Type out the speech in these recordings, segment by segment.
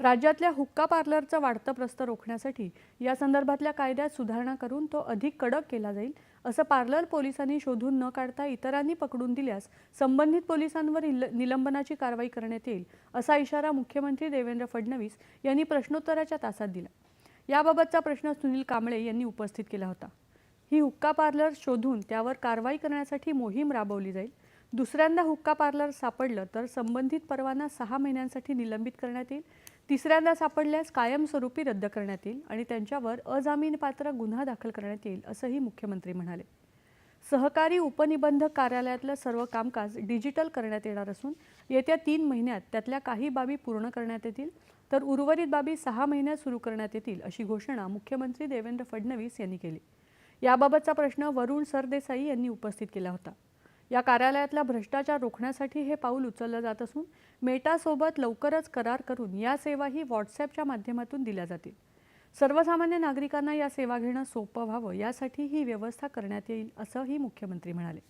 राज्यातल्या हुक्का पार्लरचं वाढतं प्रस्त रोखण्यासाठी या संदर्भातल्या कायद्यात सुधारणा करून तो अधिक कडक केला जाईल असं पार्लर पोलिसांनी शोधून न काढता इतरांनी पकडून दिल्यास संबंधित पोलिसांवर निलंबनाची कारवाई करण्यात येईल असा इशारा मुख्यमंत्री देवेंद्र फडणवीस यांनी प्रश्नोत्तराच्या तासात दिला. याबाबतचा प्रश्न सुनील कांबळे यांनी उपस्थित केला होता. ही हुक्का पार्लर शोधून त्यावर कारवाई करण्यासाठी मोहीम राबवली जाईल दुसऱ्यांदा हुक्का पार्लर सापडलं तर संबंधित परवाना सहा महिन्यांसाठी निलंबित करण्यात येईल. तिसऱ्यांदा सापडल्यास कायमस्वरूपी रद्द करण्यात येईल आणि त्यांच्यावर अजामीनपात्र गुन्हा दाखल करण्यात येईल असंही मुख्यमंत्री म्हणाले. सहकारी उपनिबंधक कार्यालयातलं सर्व कामकाज डिजिटल करण्यात येणार असून येत्या तीन महिन्यात त्यातल्या काही बाबी पूर्ण करण्यात येतील तर उर्वरित बाबी सहा महिन्यात सुरू करण्यात येतील अशी घोषणा मुख्यमंत्री देवेंद्र फडणवीस यांनी केली. याबाबतचा प्रश्न वरुण सरदेसाई यांनी उपस्थित केला होता. या कार्यालयातला भ्रष्टाचार रोखण्यासाठी हे पाऊल उचललं जात असून मेटासोबत लवकरच करार करून या सेवाही व्हॉट्सॲपच्या माध्यमातून दिल्या जातील. सर्वसामान्य नागरिकांना या सेवा घेणं सोपं व्हावं यासाठी ही व्यवस्था करण्यात येईल असंही मुख्यमंत्री म्हणाले.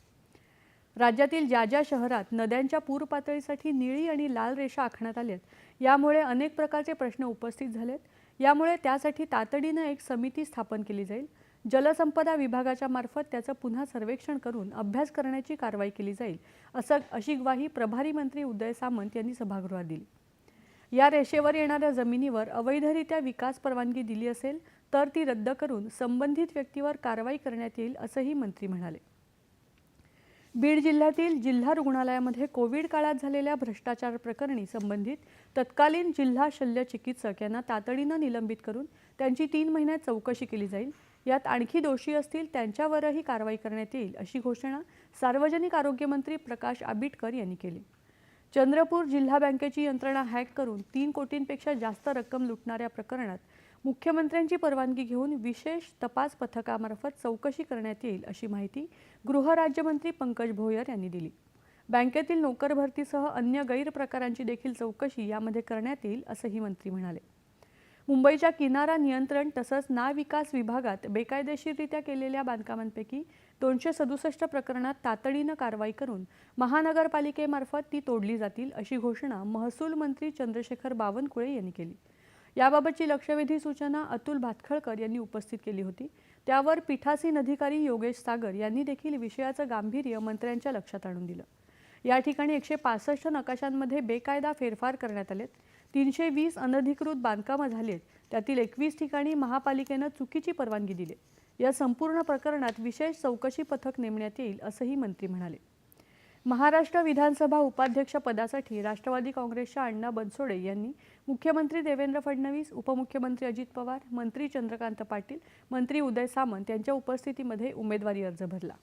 राज्यातील ज्या ज्या शहरात नद्यांच्या पूर पातळीसाठी निळी आणि लाल रेषा आखण्यात आल्यात यामुळे अनेक प्रकारचे प्रश्न उपस्थित झालेत. यामुळे त्यासाठी तातडीनं एक समिती स्थापन केली जाईल. जलसंपदा विभागाच्या मार्फत त्याचं पुन्हा सर्वेक्षण करून अभ्यास करण्याची कारवाई केली जाईल असं अशी ग्वाही प्रभारी मंत्री उदय सामंत यांनी सभागृहात दिली. या रेषेवर येणाऱ्या जमिनीवर अवैधरित्या विकास परवानगी दिली असेल तर ती रद्द करून संबंधित व्यक्तीवर कारवाई करण्यात येईल असंही मंत्री म्हणाले. बीड जिल्ह्यातील जिल्हा रुग्णालयामध्ये कोविड काळात झालेल्या भ्रष्टाचार प्रकरणी संबंधित तत्कालीन जिल्हा शल्य चिकित्सक यांना तातडीनं निलंबित करून त्यांची तीन महिन्यात चौकशी केली जाईल यात आणखी दोषी असतील त्यांच्यावरही कारवाई करण्यात येईल अशी घोषणा सार्वजनिक आरोग्यमंत्री प्रकाश आंबिटकर यांनी केली. चंद्रपूर जिल्हा बँकेची यंत्रणा हॅक करून तीन कोटींपेक्षा जास्त रक्कम लुटणाऱ्या प्रकरणात मुख्यमंत्र्यांची परवानगी घेऊन विशेष तपास पथकामार्फत चौकशी करण्यात येईल अशी माहिती गृहराज्यमंत्री पंकज भोयर यांनी दिली. बँकेतील नोकर भरतीसह अन्य गैरप्रकारांची देखील चौकशी यामध्ये करण्यात येईल असंही मंत्री म्हणाले. मुंबईच्या किनारा नियंत्रण तसंच नाविकास विभागात बेकायदेशीररित्या केलेल्या बांधकामांपैकी दोनशे सदुसष्ट प्रकरणात तातडीनं कारवाई करून महानगरपालिकेमार्फत ती तोडली जातील अशी घोषणा महसूल मंत्री चंद्रशेखर बावनकुळे यांनी केली. याबाबतची लक्षवेधी सूचना अतुल भातखळकर यांनी उपस्थित केली होती. त्यावर पीठासीन अधिकारी योगेश सागर यांनी देखील विषयाचं गांभीर्य मंत्र्यांच्या लक्षात आणून दिलं. या ठिकाणी एकशे पासष्ट नकाशांमध्ये बेकायदा फेरफार करण्यात आलेत. तीनशे वीस अनधिकृत बांधकामं झालीत त्यातील एकवीस ठिकाणी महापालिकेनं चुकीची परवानगी दिली या संपूर्ण प्रकरणात विशेष चौकशी पथक नेमण्यात येईल असंही मंत्री म्हणाले. महाराष्ट्र विधानसभा उपाध्यक्ष पदासाठी राष्ट्रवादी काँग्रेसच्या अण्णा बनसोडे यांनी मुख्यमंत्री देवेंद्र फडणवीस उपमुख्यमंत्री अजित पवार मंत्री चंद्रकांत पाटील मंत्री उदय सामंत यांच्या उपस्थितीमध्ये उमेदवारी अर्ज भरला.